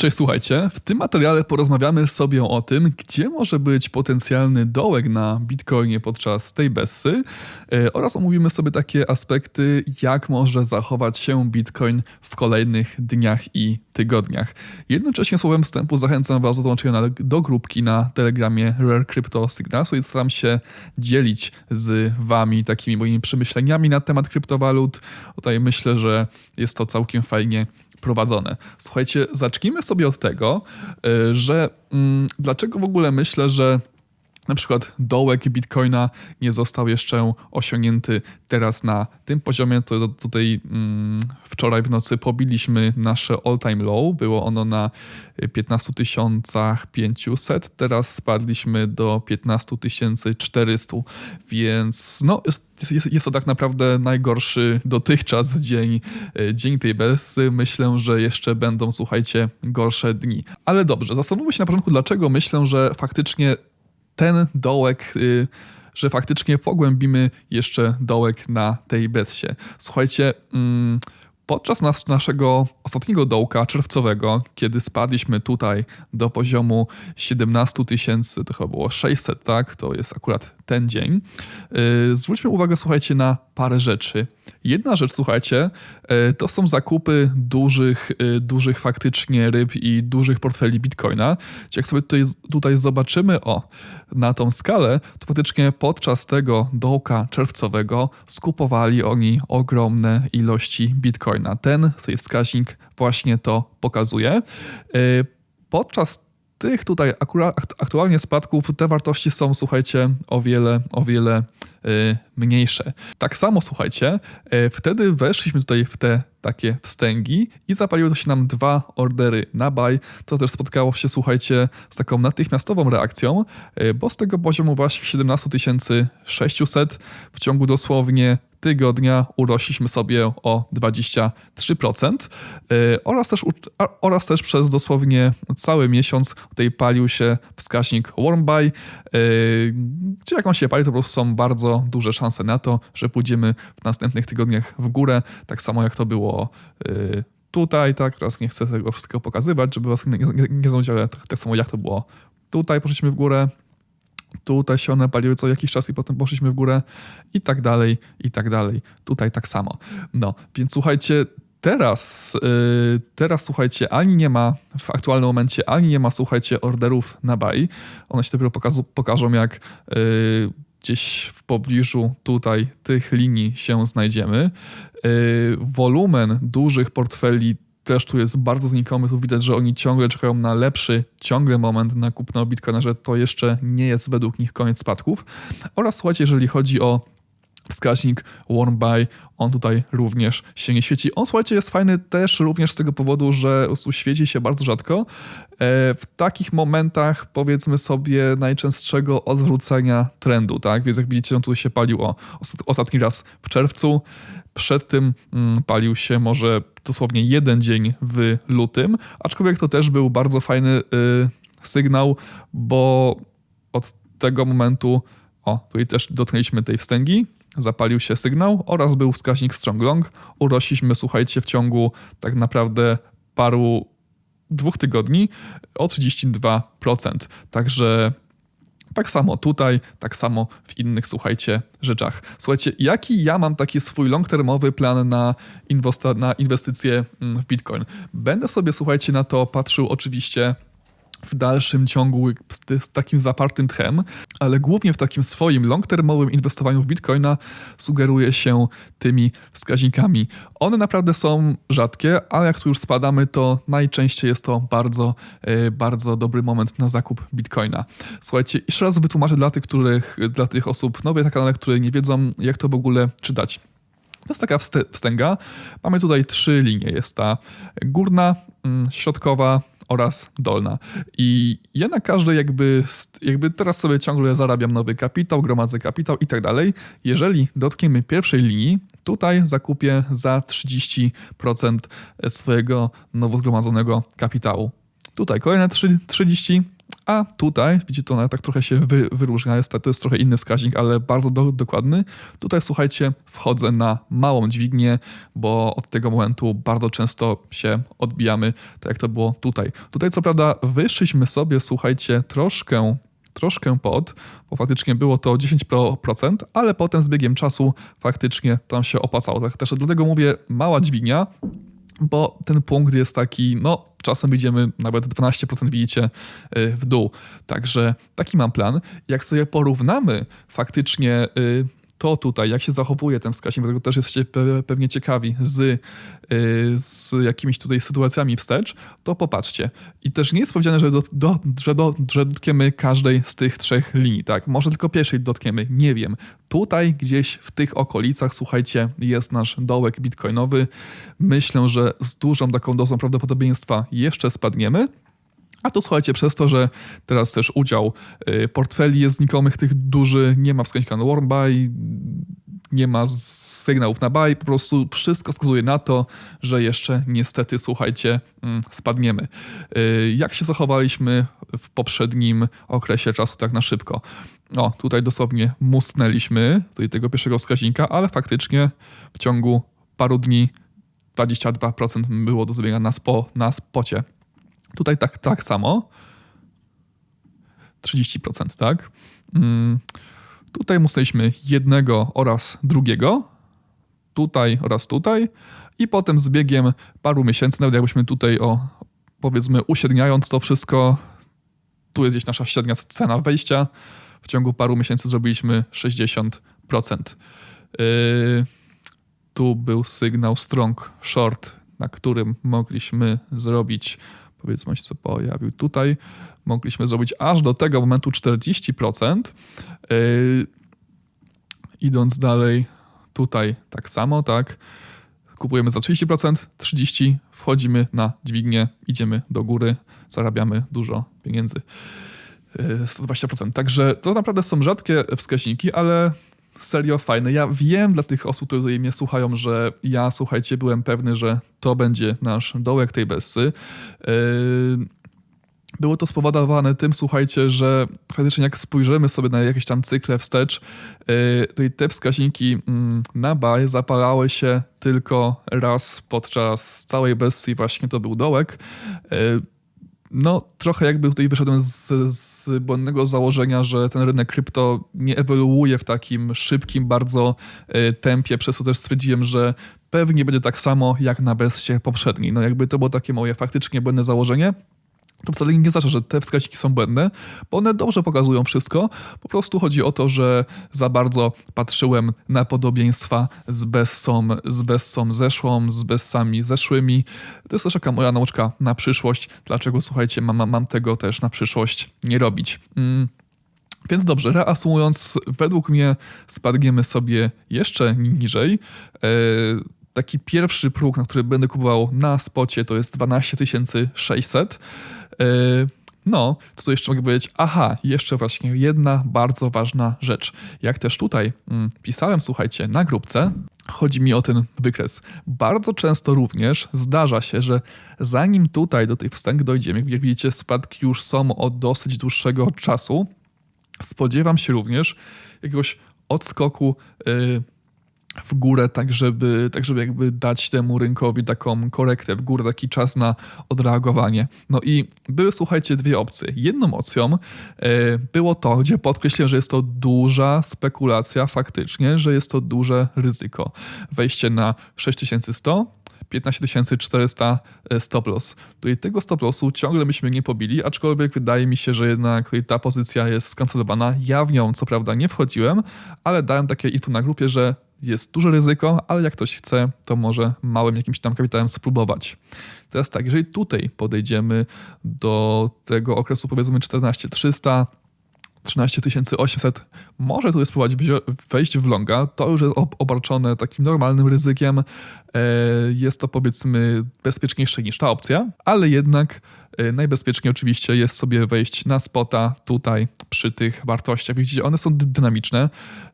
Cześć, słuchajcie. W tym materiale porozmawiamy sobie o tym, gdzie może być potencjalny dołek na Bitcoinie podczas tej bessy e, oraz omówimy sobie takie aspekty, jak może zachować się Bitcoin w kolejnych dniach i tygodniach. Jednocześnie słowem wstępu zachęcam Was do dołączenia do grupki na Telegramie Rare Crypto Signals i staram się dzielić z Wami takimi moimi przemyśleniami na temat kryptowalut. Tutaj myślę, że jest to całkiem fajnie prowadzone. Słuchajcie, zacznijmy sobie od tego, y, że mm, dlaczego w ogóle myślę, że na przykład dołek Bitcoina nie został jeszcze osiągnięty teraz na tym poziomie. To tutaj mm, wczoraj w nocy pobiliśmy nasze all-time low. Było ono na 15 500, teraz spadliśmy do 15 400, więc no, jest, jest, jest to tak naprawdę najgorszy dotychczas dzień, e, dzień tej bessy. Myślę, że jeszcze będą, słuchajcie, gorsze dni. Ale dobrze, zastanówmy się na początku, dlaczego myślę, że faktycznie ten dołek, y, że faktycznie pogłębimy jeszcze dołek na tej bessie. Słuchajcie, mm, podczas nas, naszego ostatniego dołka czerwcowego, kiedy spadliśmy tutaj do poziomu 17 tysięcy, to chyba było 600, tak? To jest akurat ten dzień. Yy, zwróćmy uwagę, słuchajcie, na parę rzeczy. Jedna rzecz, słuchajcie, yy, to są zakupy dużych, yy, dużych faktycznie ryb i dużych portfeli Bitcoina. Jak sobie tutaj, tutaj zobaczymy, o, na tą skalę, to faktycznie podczas tego dołka czerwcowego skupowali oni ogromne ilości Bitcoina. Ten sobie wskaźnik właśnie to pokazuje. Podczas tych tutaj aktualnie spadków te wartości są, słuchajcie, o wiele, o wiele mniejsze. Tak samo, słuchajcie, y, wtedy weszliśmy tutaj w te takie wstęgi i zapaliły się nam dwa ordery na buy, to też spotkało się, słuchajcie, z taką natychmiastową reakcją, y, bo z tego poziomu właśnie 17 600 w ciągu dosłownie tygodnia urośliśmy sobie o 23% y, oraz też, oraz też przez dosłownie cały miesiąc tutaj palił się wskaźnik warm buy, gdzie jak on się pali, to po prostu są bardzo duże szanse na to, że pójdziemy w następnych tygodniach w górę, tak samo jak to było y, tutaj, tak, teraz nie chcę tego wszystkiego pokazywać, żeby was nie, nie, nie ale tak, tak samo jak to było tutaj, poszliśmy w górę, Tutaj się one paliły co jakiś czas i potem poszliśmy w górę i tak dalej, i tak dalej. Tutaj tak samo. No, więc słuchajcie, teraz, yy, teraz słuchajcie, ani nie ma w aktualnym momencie, ani nie ma, słuchajcie, orderów na buy. One się dopiero pokażą, pokażą jak yy, gdzieś w pobliżu tutaj tych linii się znajdziemy. Yy, wolumen dużych portfeli też tu jest bardzo znikomy. Tu widać, że oni ciągle czekają na lepszy, ciągle moment na kupno Bitcoina, że to jeszcze nie jest według nich koniec spadków. Oraz słuchajcie, jeżeli chodzi o wskaźnik warm buy, on tutaj również się nie świeci. On, słuchajcie, jest fajny też również z tego powodu, że świeci się bardzo rzadko. E, w takich momentach, powiedzmy sobie, najczęstszego odwrócenia trendu, tak? Więc jak widzicie, on tu się palił o ostatni raz w czerwcu. Przed tym mm, palił się może dosłownie jeden dzień w lutym, aczkolwiek to też był bardzo fajny y, sygnał, bo od tego momentu, o, tutaj też dotknęliśmy tej wstęgi, zapalił się sygnał oraz był wskaźnik strong long. Urośliśmy, słuchajcie, w ciągu tak naprawdę paru dwóch tygodni o 32%. Także tak samo tutaj, tak samo w innych, słuchajcie, rzeczach. Słuchajcie, jaki ja mam taki swój long-termowy plan na, na inwestycje mm, w Bitcoin? Będę sobie, słuchajcie, na to patrzył oczywiście w dalszym ciągu z, takim zapartym tchem, ale głównie w takim swoim long-termowym inwestowaniu w bitcoina sugeruje się tymi wskaźnikami. One naprawdę są rzadkie, ale jak tu już spadamy, to najczęściej jest to bardzo, yy, bardzo dobry moment na zakup bitcoina. Słuchajcie, jeszcze raz wytłumaczę dla tych, których, dla tych osób nowych na kanale, które nie wiedzą, jak to w ogóle czytać. To jest taka wstęga. Mamy tutaj trzy linie. Jest ta górna, mm, środkowa oraz dolna. I ja na każdej jakby, jakby teraz sobie ciągle zarabiam nowy kapitał, gromadzę kapitał i tak dalej. Jeżeli dotkniemy pierwszej linii, tutaj zakupię za 30% swojego nowo zgromadzonego kapitału. Tutaj kolejne 30, A tutaj, widzicie, to tak trochę się wy, wyróżnia, jest, to jest trochę inny wskaźnik, ale bardzo do, dokładny. Tutaj, słuchajcie, wchodzę na małą dźwignię, bo od tego momentu bardzo często się odbijamy, tak jak to było tutaj. Tutaj, co prawda, wyszliśmy sobie, słuchajcie, troszkę troszkę pod, bo faktycznie było to 10%, ale potem z biegiem czasu faktycznie tam się opłacało. Tak też dlatego mówię mała dźwignia, bo ten punkt jest taki, no czasem idziemy nawet 12% widzicie y, w dół. Także taki mam plan. Jak sobie porównamy faktycznie y, to tutaj, jak się zachowuje ten wskaźnik, tego też jesteście pewnie ciekawi, z, y, z jakimiś tutaj sytuacjami wstecz, to popatrzcie. I też nie jest powiedziane, że, do, do, że, do, że dotkniemy każdej z tych trzech linii, tak? Może tylko pierwszej dotkniemy, nie wiem. Tutaj gdzieś w tych okolicach, słuchajcie, jest nasz dołek bitcoinowy. Myślę, że z dużą taką dozą prawdopodobieństwa jeszcze spadniemy. A to słuchajcie, przez to, że teraz też udział y, portfeli jest znikomych tych duży, nie ma wskaźnika warm buy, nie ma sygnałów na buy, po prostu wszystko wskazuje na to, że jeszcze niestety, słuchajcie, mm, spadniemy. Y, jak się zachowaliśmy w poprzednim okresie czasu tak na szybko? O, tutaj dosłownie musnęliśmy do tego pierwszego wskaźnika, ale faktycznie w ciągu paru dni 22% było do zrobienia na, spo, na spocie. Tutaj tak, tak samo. 30%, tak? Mm, tutaj musnęliśmy jednego oraz drugiego. Tutaj oraz tutaj. I potem z biegiem paru miesięcy, nawet jakbyśmy tutaj o, powiedzmy uśredniając to wszystko, tu jest gdzieś nasza średnia cena wejścia. W ciągu paru miesięcy zrobiliśmy 60%. Yy, tu był sygnał strong short, na którym mogliśmy zrobić powiedzmy co pojawił tutaj, mogliśmy zrobić aż do tego momentu 40%. Yy, idąc dalej, tutaj tak samo, tak. Kupujemy za 30%, 30% wchodzimy na dźwignię, idziemy do góry, zarabiamy dużo pieniędzy. 120%. Yy, Także to naprawdę są rzadkie wskaźniki, ale serio fajne. Ja wiem dla tych osób, które mnie słuchają, że ja, słuchajcie, byłem pewny, że to będzie nasz dołek tej Bessy. Yy, było to spowodowane tym, słuchajcie, że faktycznie jak spojrzymy sobie na jakieś tam cykle wstecz, yy, to i te wskaźniki mm, na buy zapalały się tylko raz podczas całej Bessy, właśnie to był dołek. Yy, no, trochę jakby tutaj wyszedłem z, z błędnego założenia, że ten rynek krypto nie ewoluuje w takim szybkim bardzo y, tempie, przez co też stwierdziłem, że pewnie będzie tak samo jak na bezsie poprzedniej. No jakby to było takie moje faktycznie błędne założenie to wcale nie znaczy, że te wskaźniki są błędne, bo one dobrze pokazują wszystko. Po prostu chodzi o to, że za bardzo patrzyłem na podobieństwa z Bessą, z Bessą zeszłą, z Bessami zeszłymi. To jest też taka moja nauczka na przyszłość. Dlaczego, słuchajcie, mam, mam tego też na przyszłość nie robić. Mm. Więc dobrze, reasumując, według mnie spadniemy sobie jeszcze niżej. Yy, taki pierwszy próg, na który będę kupował na spocie, to jest 12 600. E, no, co tu jeszcze mogę powiedzieć? Aha, jeszcze właśnie jedna bardzo ważna rzecz. Jak też tutaj mm, pisałem, słuchajcie, na grupce, chodzi mi o ten wykres. Bardzo często również zdarza się, że zanim tutaj do tych wstęg dojdziemy, jak widzicie, spadki już są od dosyć dłuższego czasu, spodziewam się również jakiegoś odskoku. Yy, w górę, tak żeby, tak żeby jakby dać temu rynkowi taką korektę w górę, taki czas na odreagowanie. No i były, słuchajcie, dwie opcje. Jedną opcją e, było to, gdzie podkreśliłem, że jest to duża spekulacja faktycznie, że jest to duże ryzyko. Wejście na 6100, 15400 e, stop loss. Tutaj tego stop lossu ciągle myśmy nie pobili, aczkolwiek wydaje mi się, że jednak ta pozycja jest skancelowana. Ja w nią co prawda nie wchodziłem, ale dałem takie info na grupie, że jest duże ryzyko, ale jak ktoś chce, to może małym jakimś tam kapitałem spróbować. Teraz tak, jeżeli tutaj podejdziemy do tego okresu powiedzmy 14300, 13800, może tu spróbować wejść w longa, to już jest obarczone takim normalnym ryzykiem, e, jest to powiedzmy bezpieczniejsze niż ta opcja, ale jednak e, najbezpieczniej oczywiście jest sobie wejść na spota tutaj przy tych wartościach. Widzicie, one są dynamiczne.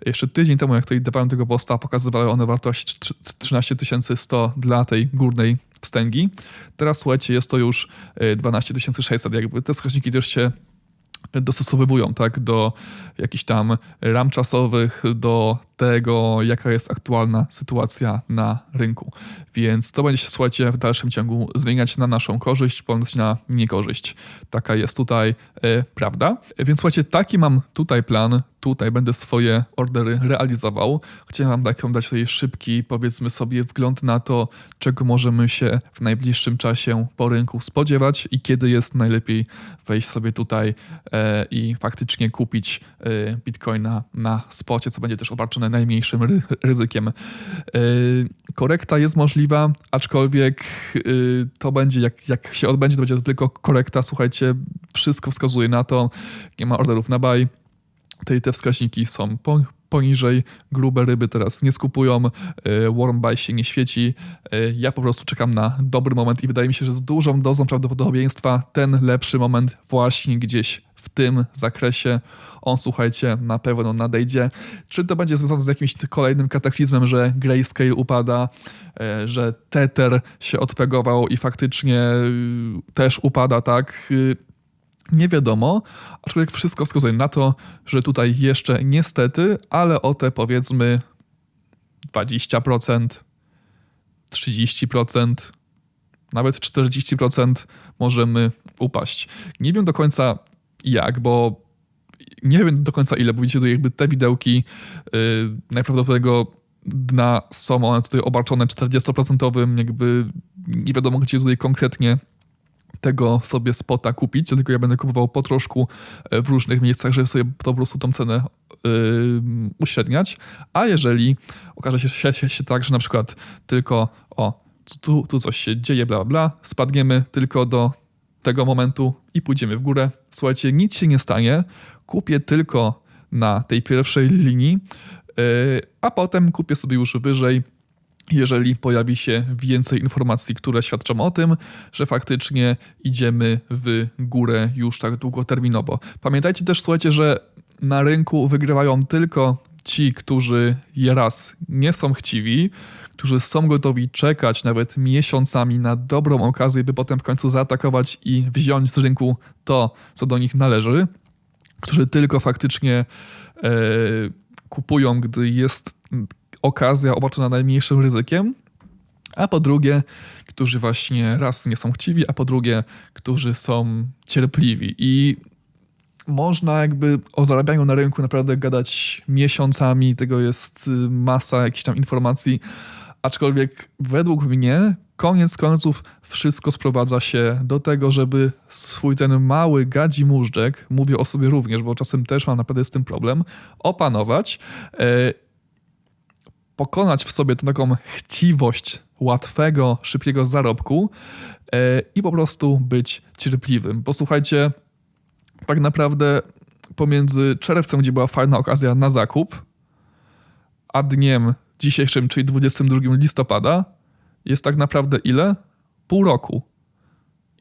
Jeszcze tydzień temu, jak tutaj dawałem tego posta, pokazywały one wartość 13100 dla tej górnej wstęgi. Teraz słuchajcie, jest to już 12600. E, Jakby te wskaźniki też się dostosowywują tak, do jakichś tam ram czasowych, do tego, jaka jest aktualna sytuacja na rynku. Więc to będzie się, słuchajcie, w dalszym ciągu zmieniać na naszą korzyść, bądź na niekorzyść. Taka jest tutaj e, prawda. Więc słuchajcie, taki mam tutaj plan. Tutaj będę swoje ordery realizował. Chciałem wam taką dać tutaj szybki, powiedzmy sobie, wgląd na to, czego możemy się w najbliższym czasie po rynku spodziewać i kiedy jest najlepiej wejść sobie tutaj e, i faktycznie kupić e, bitcoina na spocie, co będzie też obarczone najmniejszym ry ryzykiem. E, korekta jest możliwa, aczkolwiek e, to będzie, jak, jak się odbędzie, to będzie to tylko korekta. Słuchajcie, wszystko wskazuje na to, nie ma orderów na buy. Te, te wskaźniki są po, poniżej, grube ryby teraz nie skupują, e, warm buy się nie świeci. Ja po prostu czekam na dobry moment i wydaje mi się, że z dużą dozą prawdopodobieństwa ten lepszy moment właśnie gdzieś w tym zakresie on, słuchajcie, na pewno nadejdzie. Czy to będzie związane z jakimś kolejnym kataklizmem, że Grayscale upada, e, że Tether się odpegował i faktycznie y, też upada, tak? Y, Nie wiadomo, aczkolwiek wszystko wskazuje na to, że tutaj jeszcze niestety, ale o te powiedzmy 20%, 30%, nawet 40% możemy upaść. Nie wiem do końca jak, bo nie wiem do końca ile, bo widzicie tutaj jakby te widełki yy, najprawdopodobnego dna są one tutaj obarczone 40% jakby nie wiadomo gdzie tutaj konkretnie tego sobie spota kupić, tylko ja będę kupował po troszku e, w różnych miejscach, żeby sobie po prostu tą cenę yy, uśredniać. A jeżeli okaże się, się, się, się tak, że na przykład tylko o, tu, tu coś się dzieje, bla, bla, spadniemy tylko do tego momentu i pójdziemy w górę. Słuchajcie, nic się nie stanie, kupię tylko na tej pierwszej linii, yy, a potem kupię sobie już wyżej, jeżeli pojawi się więcej informacji, które świadczą o tym, że faktycznie idziemy w górę już tak długoterminowo. Pamiętajcie też, słuchajcie, że na rynku wygrywają tylko ci, którzy raz nie są chciwi, którzy są gotowi czekać nawet miesiącami na dobrą okazję, by potem w końcu zaatakować i wziąć z rynku to, co do nich należy, którzy tylko faktycznie e, kupują, gdy jest okazja obarczona najmniejszym ryzykiem, a po drugie, którzy właśnie raz nie są chciwi, a po drugie, którzy są cierpliwi. I można jakby o zarabianiu na rynku naprawdę gadać miesiącami, tego jest y, masa jakichś tam informacji, aczkolwiek według mnie koniec końców wszystko sprowadza się do tego, żeby swój ten mały gadzi móżdżek, mówię o sobie również, bo czasem też mam naprawdę z tym problem, opanować e, pokonać w sobie tę taką chciwość łatwego, szybkiego zarobku e, i po prostu być cierpliwym. Posłuchajcie, tak naprawdę pomiędzy czerwcem, gdzie była fajna okazja na zakup, a dniem dzisiejszym, czyli 22 listopada, jest tak naprawdę ile? Pół roku.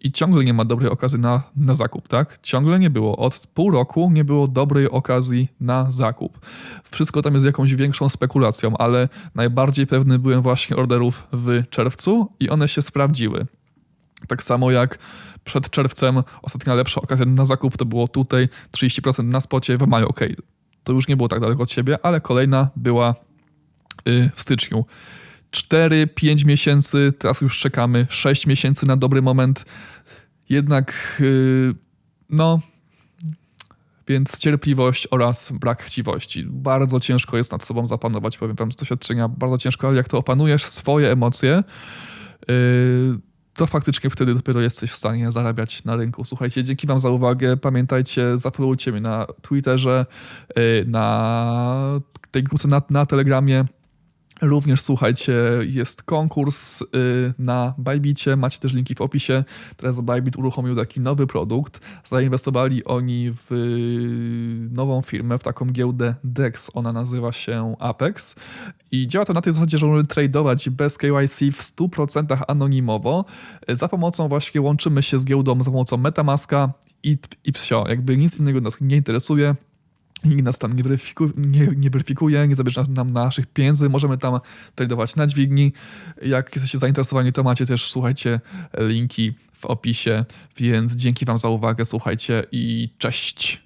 I ciągle nie ma dobrej okazji na, na zakup, tak? Ciągle nie było. Od pół roku nie było dobrej okazji na zakup. Wszystko tam jest jakąś większą spekulacją, ale najbardziej pewny byłem właśnie orderów w czerwcu i one się sprawdziły. Tak samo jak przed czerwcem ostatnia lepsza okazja na zakup to było tutaj 30% na spocie w maju. Ok, to już nie było tak daleko od siebie, ale kolejna była yy, w styczniu. 4-5 miesięcy, teraz już czekamy 6 miesięcy na dobry moment. Jednak, yy, no, więc cierpliwość oraz brak chciwości. Bardzo ciężko jest nad sobą zapanować, powiem wam z doświadczenia, bardzo ciężko, ale jak to opanujesz swoje emocje, yy, to faktycznie wtedy dopiero jesteś w stanie zarabiać na rynku. Słuchajcie, dzięki wam za uwagę. Pamiętajcie, zafollowujcie mnie na Twitterze, yy, na tej grupce na, na Telegramie. Również słuchajcie, jest konkurs y, na Bybicie, macie też linki w opisie. Teraz Bybit uruchomił taki nowy produkt. Zainwestowali oni w y, nową firmę, w taką giełdę DEX. Ona nazywa się Apex i działa to na tej zasadzie, że możemy tradować bez KYC w 100% anonimowo. Za pomocą właśnie łączymy się z giełdą za pomocą Metamaska i, i psio. Jakby nic innego nas nie interesuje. Nikt nas tam nie, weryfiku, nie, nie weryfikuje, nie zabierze nam naszych pieniędzy. Możemy tam tradować na dźwigni. Jak jesteście zainteresowani, to macie też, słuchajcie, linki w opisie. Więc dzięki Wam za uwagę, słuchajcie i cześć.